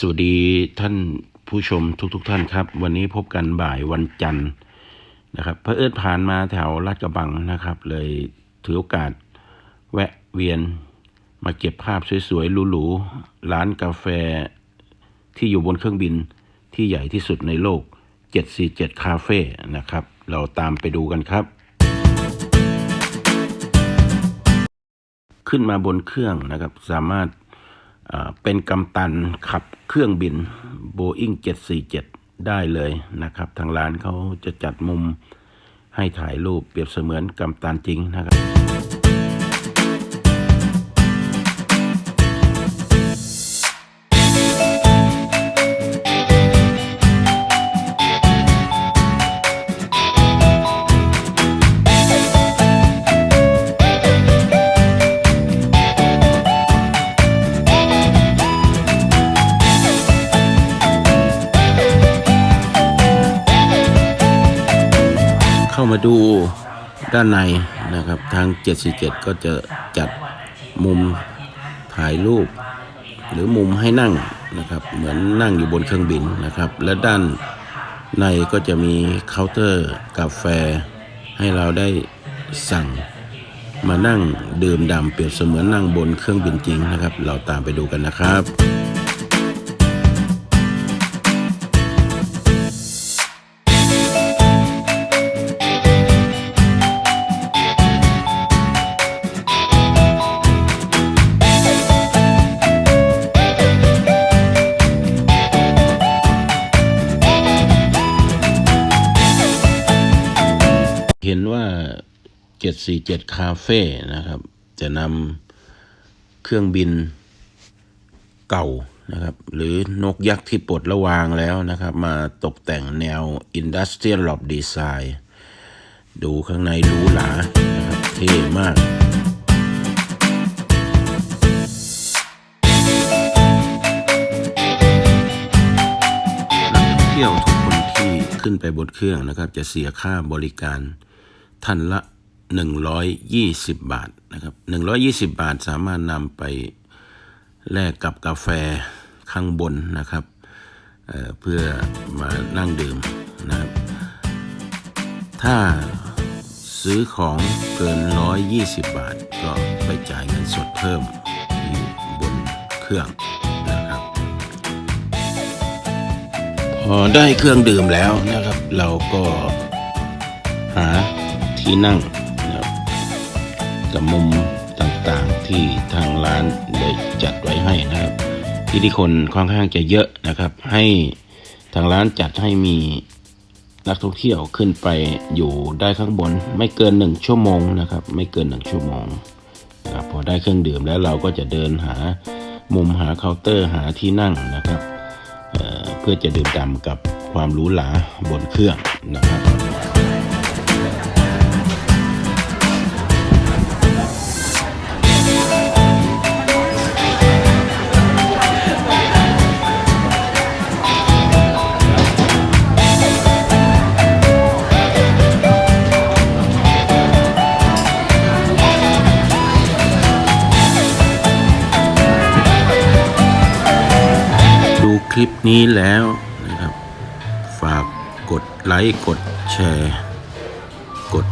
สวัสดีท่านผู้ชมทุกๆทท่านครับ วันนี้พบกันบ่ายวันจันทร์นะครับเพอเอิญผ่านมาแถวลาดกระบังนะครับ เลยถือโอกาสแวะเวียนมาเก็บภาพสวยๆหรูๆร้านกาแฟที่อยู่บนเครื่องบินที่ใหญ่ที่สุดในโลก 747 คาเฟ่นะครับ เราตามไปดูกันครับ ขึ้นมาบนเครื่องนะครับสามารถ เป็นกำตันขับเครื่องบิน Boeing 747 ได้เลยนะครับ ทางร้านเขาจะจัดมุมให้ถ่ายรูปเปรียบเสมือนกำตันจริงนะครับ เข้ามาดูด้านในนะครับ ทาง747ก็จะจัดมุมถ่ายรูป หรือมุมให้นั่งนะครับ เหมือนนั่งอยู่บนเครื่องบินนะครับ และด้านในก็จะมีเคาน์เตอร์กาแฟ ให้เราได้สั่งมานั่งดื่มด่ำเปรียบเสมือนนั่งบนเครื่องบินจริงนะครับ เราตามไปดูกันนะครับ เห็นว่า 747 คาเฟ่นะครับ จะนำเครื่องบินเก่านะครับ หรือนกยักษ์ที่ปลดระวางแล้วนะครับ มาตกแต่งแนว Industrial l o b Design ดูข้างในหรูหรานะครับเท่มากนักท่องเที่ยวทุกคนที่ขึ้นไปบนเครื่องนะครับ จะเสียค่าบริการ ท่านละ 120 บาทนะครับ120 บาทสามารถนำไปแลกกับกาแฟข้างบนนะครับเเพื่อมานั่งดื่มนะครับ ถ้าซื้อของเกิน 120 บาท ก็ไปจ่ายเงินสดเพิ่มบนเครื่องนะครับพอได้เครื่องดื่มแล้วนะครับ เราก็หา ที่นั่งนะครับกับมุมต่างๆที่ทางร้านได้จัดไว้ให้นะครับ ที่ที่คนค่อนข้างจะเยอะนะครับ ให้ทางร้านจัดให้มีนักท่องเที่ยวขึ้นไปอยู่ได้ข้างบน ไม่เกินหนึ่งชั่วโมงนะครับ ไม่เกินหนึ่งชั่วโมงนะครับพอได้เครื่องดื่มแล้วเราก็จะเดินหามุมหาเคาน์เตอร์หาที่นั่งนะครับเเพื่อจะดื่มด่ำกับความหรูหราบนเครื่องนะครับ ลิปนี้แล้วนะครับ ฝากกดไลค์กดแชร์ กด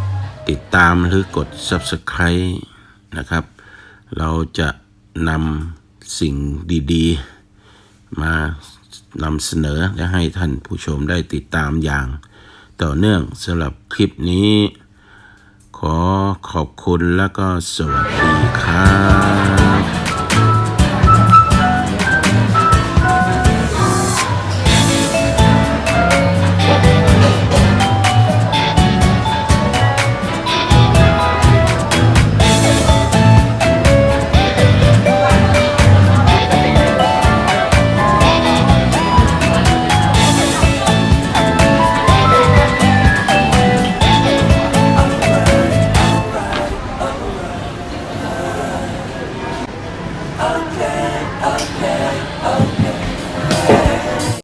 ติดตามหรือกด Subscribe นะครับ เราจะนำสิ่งดีๆ มานำเสนอและให้ท่านผู้ชมได้ติดตามอย่าง ต่อเนื่องสำหรับคลิปนี้ ขอขอบคุณแล้วก็สวัสดีครับ